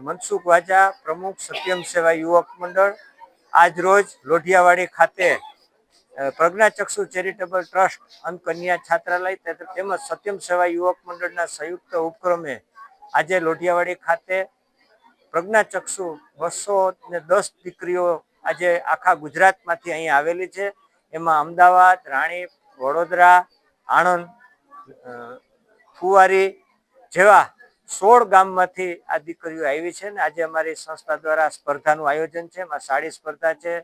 મનસુખ વાજા પ્રમુખ સત્યમ સેવા યુવક મંડળ આજ રોજ લોઢિયાવાડી ખાતે પ્રજ્ઞાચક્ષુ ચેરિટેબલ ટ્રસ્ટ અને છાત્રાલય તેમજ સત્યમ સેવા યુવક મંડળના સંયુક્ત ઉપક્રમે આજે લોઢિયાવાડી ખાતે પ્રજ્ઞાચક્ષુ બસો ને દસ દીકરીઓ આજે આખા ગુજરાતમાંથી અહીં આવેલી છે. એમાં અમદાવાદ, રાણી, વડોદરા, આણંદ ફુવારી જેવા સોળ ગામમાંથી આ દીકરીઓ આવી છે ને આજે અમારી સંસ્થા દ્વારા સ્પર્ધાનું આયોજન છે. એમાં સાડી સ્પર્ધા છે,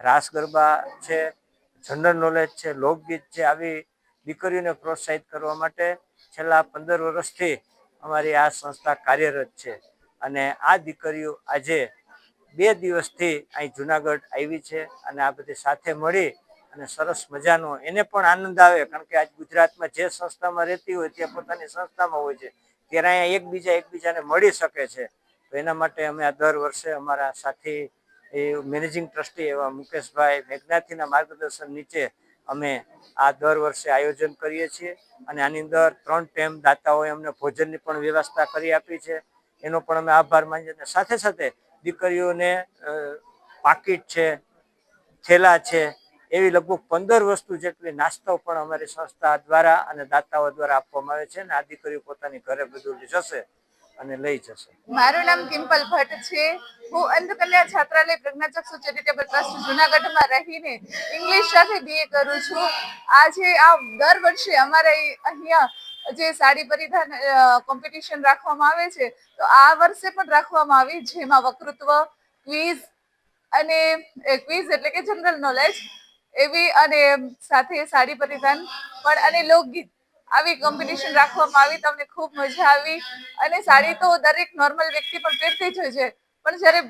રાસ ગરબા છે, જનરલ નોલેજ છે, લોકગીત છે. આવી દીકરીઓને પ્રોત્સાહિત કરવા માટે છેલ્લા પંદર વર્ષથી અમારી આ સંસ્થા કાર્યરત છે. અને આ દીકરીઓ આજે બે દિવસથી અહીં જુનાગઢ આવી છે અને આ બધી સાથે મળી અને સરસ મજાનો, એને પણ આનંદ આવે કારણ કે આજ ગુજરાતમાં જે સંસ્થામાં રહેતી હોય તે પોતાની સંસ્થામાં હોય છે. ત્યારે અહીંયા એકબીજા એકબીજાને મળી શકે છે. તો એના માટે અમે આ દર વર્ષે અમારા સાથી, એ મેનેજિંગ ટ્રસ્ટી એવા મુકેશભાઈ મેઘનાથીના માર્ગદર્શન નીચે અમે આ દર વર્ષે આયોજન કરીએ છીએ. અને આની અંદર ત્રણ ટાઈમ દાતાઓએ અમને ભોજનની પણ વ્યવસ્થા કરી આપી છે. એનો પણ અમે આભાર માનીએ સાથે સાથે દીકરીઓને પાકીટ છે, થેલા છે એવી લગભગ પંદર વસ્તુ જેટલી નાસ્તો પણ અમારી સંસ્થા દ્વારા અને દાતાઓ દ્વારા આપવામાં આવે છે અને આ દીકરીઓ પોતાની ઘરે બધું જશે અને લઈ જશે. મારું નામ કિમ્પલ ભટ્ટ છે. હું અંધકન્યા છાત્રાલય પ્રજ્ઞાચક્ષુ ચેરિટેબલ ટ્રસ્ટ જુનાગઢમાં રહીને ઇંગ્લિશ સાથે બીએ કરું છું. આજે આ દર વર્ષે અમારે અહીંયા જે સાડી પરિધાન કોમ્પિટિશન રાખવામાં આવે છે, તો આ વર્ષે પણ રાખવામાં આવી, જેમાં વક્તૃત્વ ક્વિઝ અને ક્વિઝ એટલે કે જનરલ નોલેજ એવી અને સાથે સાડી પરિધાન, પણ અને લોકગીત. આવી કોમ્પિટિશન રાખવામાં આવી, તમને ખૂબ મજા આવી. અને સાડી તો દરેક નોર્મલ વ્યક્તિ પણ પહેરતી જ હોય છે. પણ જ્યારે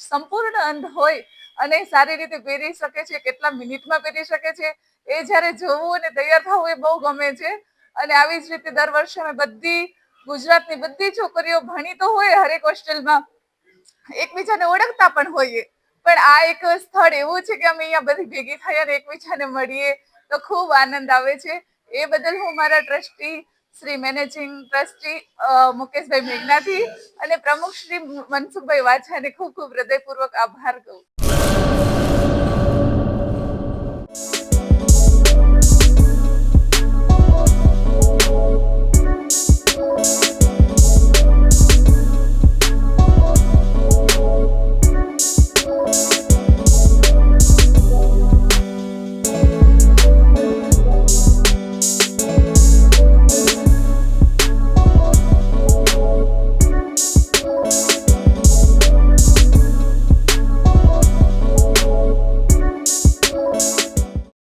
સંપૂર્ણ અંધ હોય અને સારી રીતે પહેરી શકે છે, કેટલા મિનિટમાં પહેરી શકે છે, એ જ્યારે જોવું અને તૈયાર થવું એ બહુ ગમે છે. અને આવી જ રીતે દર વર્ષે અમે બધી ગુજરાતની બધી છોકરીઓ ભણી તો હોય હરેક હોસ્ટેલમાં. એકબીજાને ઓળખતા પણ હોઈએ. પણ આ એક સ્થળ એવું છે કે અમે અહીંયા બધી ભેગી થઈ અને એકબીજાને મળીએ તો ખૂબ આનંદ આવે છે. એ બદલ હું મારા trustee Shri managing trustee Mukeshbhai Meghnathi અને પ્રમુખ શ્રી મનસુખભાઈ વાછાને ખૂબ ખૂબ હૃદયપૂર્વક આભાર કહું.